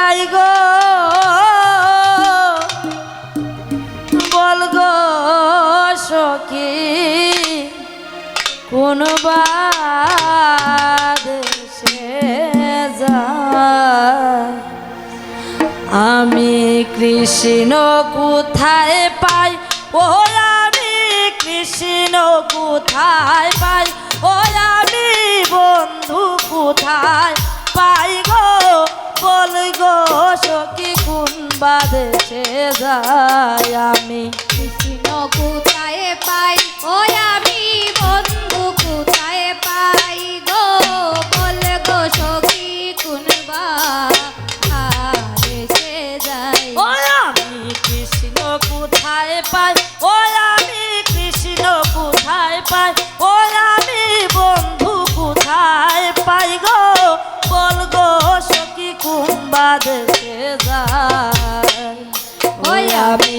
যাই গো। বল গো সখি, কোন আমি কৃষ্ণ কোথায় পাই? ও আমি কৃষ্ণ কোথায় পাই? ও আমি বন্ধু কোথায় পাই গো? সকল গো সখী কোন বাদে যায় আমি? কৃষ্ণ কোথায় পাই? ওই বাদ যায়। ওই আমি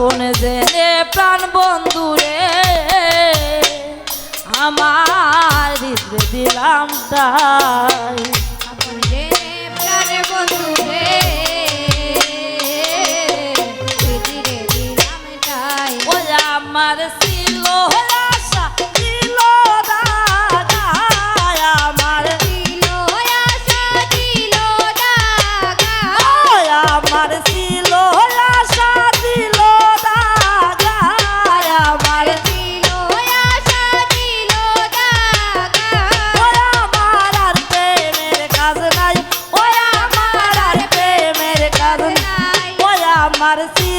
কোন জেনে প্রাণ বন্ধু রে আমার দিলাম তাই। Marcia.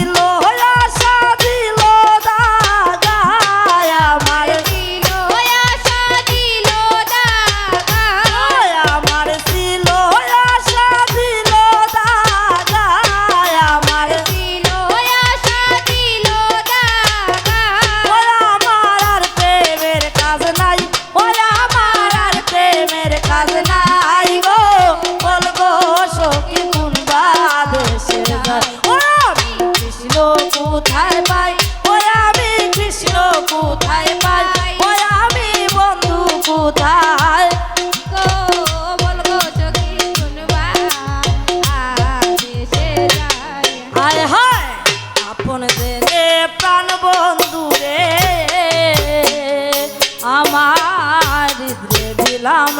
দিলাম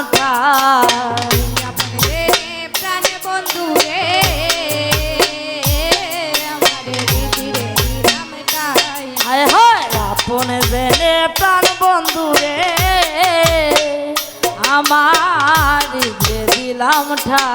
রে প্রাণ বন্ধু রে আপন জেনে প্রাণ বন্ধু রে আমার দিলাম ঠা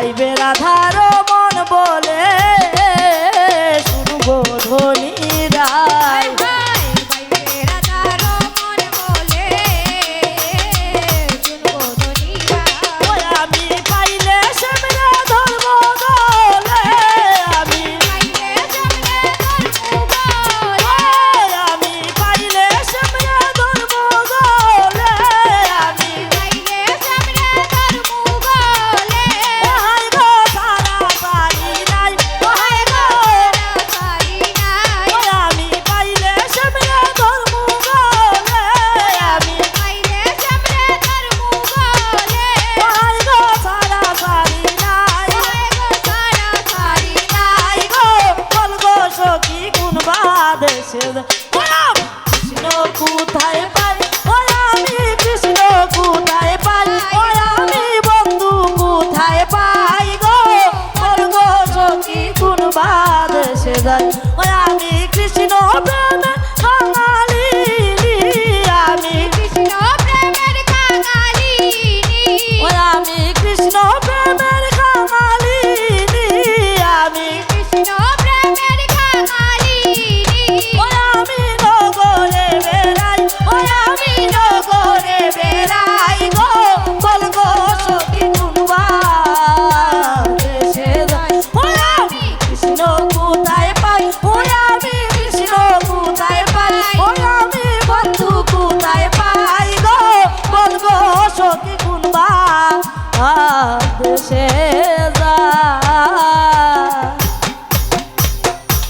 Ay,